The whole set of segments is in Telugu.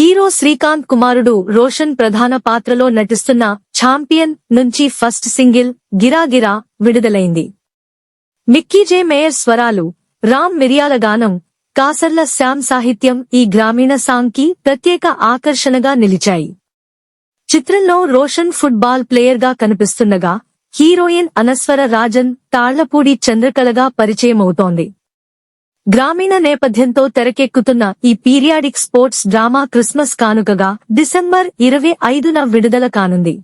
హీరో శ్రీకాంత్ కుమారుడు రోషన్ ప్రధాన పాత్రలో నటిస్తున్న ఛాంపియన్ నుంచి ఫస్ట్ సింగిల్ గిరాగిరా విడుదలైంది. మిక్కీజే మేయర్ స్వరాలు రామ్ మిరియాల గానం కాసర్ల శ్యామ్ సాహిత్యం ఈ గ్రామీణ సాంగ్కి ప్రత్యేక ఆకర్షణగా నిలిచాయి. చిత్రంలో రోషన్ ఫుట్బాల్ ప్లేయర్గా కనిపిస్తుండగా హీరోయిన్ అనస్వర రాజన్ తాళ్ళపూడి చంద్రకళగా పరిచయమవుతోంది. గ్రామీణ నేపథ్యంతో తెరకెక్కుతున్న ఈ పీరియాడిక్ స్పోర్ట్స్ డ్రామా క్రిస్మస్ కానుకగా డిసెంబర్ ఇరవై ఐదున విడుదల కానుంది.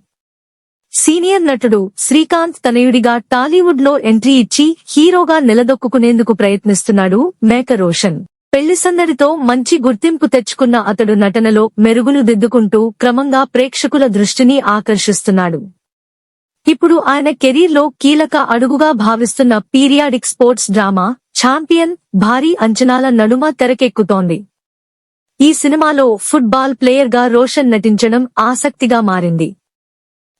సీనియర్ నటుడు శ్రీకాంత్ తనయుడిగా టాలీవుడ్లో ఎంట్రీ ఇచ్చి హీరోగా నిలదొక్కునేందుకు ప్రయత్నిస్తున్నాడు మేక రోషన్. పెళ్ళి సందడితో మంచి గుర్తింపు తెచ్చుకున్న అతడు నటనలో మెరుగులు దిద్దుకుంటూ క్రమంగా ప్రేక్షకుల దృష్టిని ఆకర్షిస్తున్నాడు. ఇప్పుడు ఆయన కెరీర్లో కీలక అడుగుగా భావిస్తున్న పీరియాడిక్ స్పోర్ట్స్ డ్రామా ఛాంపియన్ భారీ అంచనాల నడుమ తెరకెక్కుతోంది. ఈ సినిమాలో ఫుట్బాల్ ప్లేయర్గా రోషన్ నటించడం ఆసక్తిగా మారింది.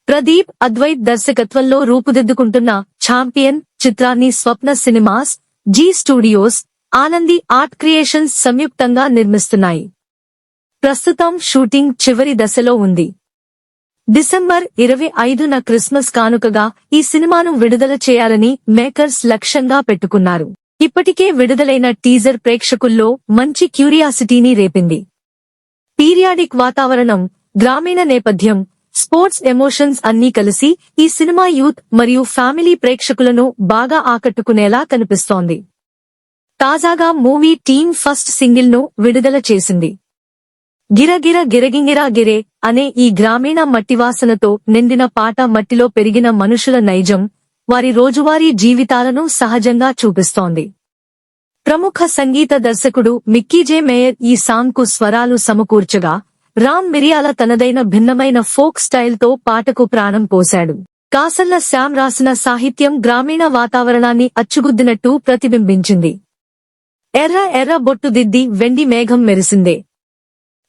ప్రదీప్ అద్వైత్ దర్శకత్వంలో రూపుదిద్దుకుంటున్న ఛాంపియన్ చిత్రాన్ని Swapna cinemas Zee studios Anandi art creations సంయుక్తంగా నిర్మిస్తున్నాయి. ప్రస్తుతం షూటింగ్ చివరి దశలో ఉంది. డిసెంబర్ ఇరవై ఐదున క్రిస్మస్ కానుకగా ఈ సినిమాను విడుదల చేయాలని మేకర్స్ లక్ష్యంగా పెట్టుకున్నారు. ఇప్పటికే విడుదలైన టీజర్ ప్రేక్షకుల్లో మంచి క్యూరియాసిటీని రేపింది. పీరియాడిక్ వాతావరణం గ్రామీణ నేపథ్యం స్పోర్ట్స్ ఎమోషన్స్ అన్నీ కలిసి ఈ సినిమా యూత్ మరియు ఫ్యామిలీ ప్రేక్షకులను బాగా ఆకట్టుకునేలా కనిపిస్తోంది. తాజాగా మూవీ టీమ్ ఫస్ట్ సింగిల్ను విడుదల చేసింది. గిరగిర గిరగింగిరా గిరే అనే ఈ గ్రామీణ మట్టివాసనతో నిండిన పాట మట్టిలో పెరిగిన మనుషుల నైజం వారి రోజువారీ జీవితాలను సహజంగా చూపిస్తోంది. ప్రముఖ సంగీత దర్శకుడు మిక్కీ జే మేయర్ ఈ సాంగ్కు స్వరాలు సమకూర్చగా రామ్ మిరియాల తనదైన భిన్నమైన ఫోక్ స్టైల్తో పాటకు ప్రాణం పోశాడు. కాసల్ల శ్యామ్ రాసిన సాహిత్యం గ్రామీణ వాతావరణాన్ని అచ్చుగుద్దినట్టు ప్రతిబింబించింది. ఎర్ర ఎర్ర బొట్టుదిద్ది వెండి మేఘం మెరిసిందే.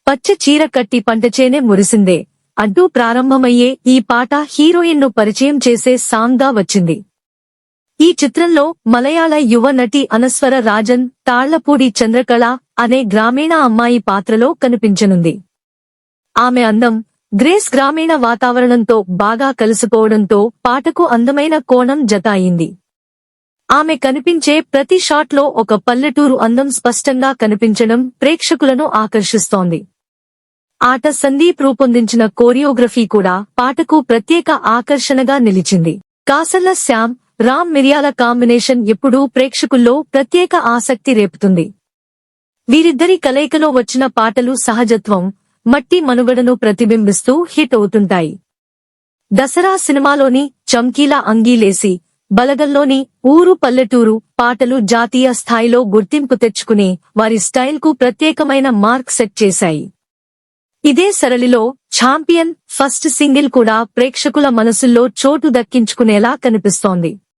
పచ్చ చీర కట్టి పంటచేనే మురిసిందే. అంటూ ప్రారంభమయ్యే ఈ పాట హీరోయిన్ను పరిచయం చేసే సాంగ్గా వచ్చింది. ఈ చిత్రంలో మలయాళ యువ నటి అనస్వర రాజన్ తాళ్ళపూడి చంద్రకళ అనే గ్రామీణ అమ్మాయి పాత్రలో కనిపించనుంది. ఆమె అందం గ్రేస్ గ్రామీణ వాతావరణంతో బాగా కలిసిపోవడంతో పాటకు అందమైన కోణం జత అయింది ఆమె కనిపించే ప్రతి షాట్లో ఒక పల్లెటూరు అందం స్పష్టంగా కనిపించడం ప్రేక్షకులను ఆకర్షిస్తోంది. ఆట సందీప్ రూపొందించిన కోరియోగ్రఫీ కూడా పాటకు ప్రత్యేక ఆకర్షణగా నిలిచింది. కాసల్ల శ్యామ్ రామ్ మిరియాల కాంబినేషన్ ఎప్పుడూ ప్రేక్షకుల్లో ప్రత్యేక ఆసక్తి రేపుతుంది. వీరిద్దరి కలయికలో వచ్చిన పాటలు సహజత్వం మట్టి మనుగడను ప్రతిబింబిస్తూ హిట్ అవుతుంటాయి. దసరా సినిమాలోని చమ్కీలా అంగీలేసి బలగల్లోని ఊరు పల్లెటూరు పాటలు జాతీయ స్థాయిలో గుర్తింపు తెచ్చుకుని వారి స్టైల్కు ప్రత్యేకమైన మార్క్ సెట్ చేశాయి. ఇదే సరళిలో ఛాంపియన్ ఫస్ట్ సింగిల్ కూడా ప్రేక్షకుల మనసుల్లో చోటు దక్కించుకునేలా కనిపిస్తోంది.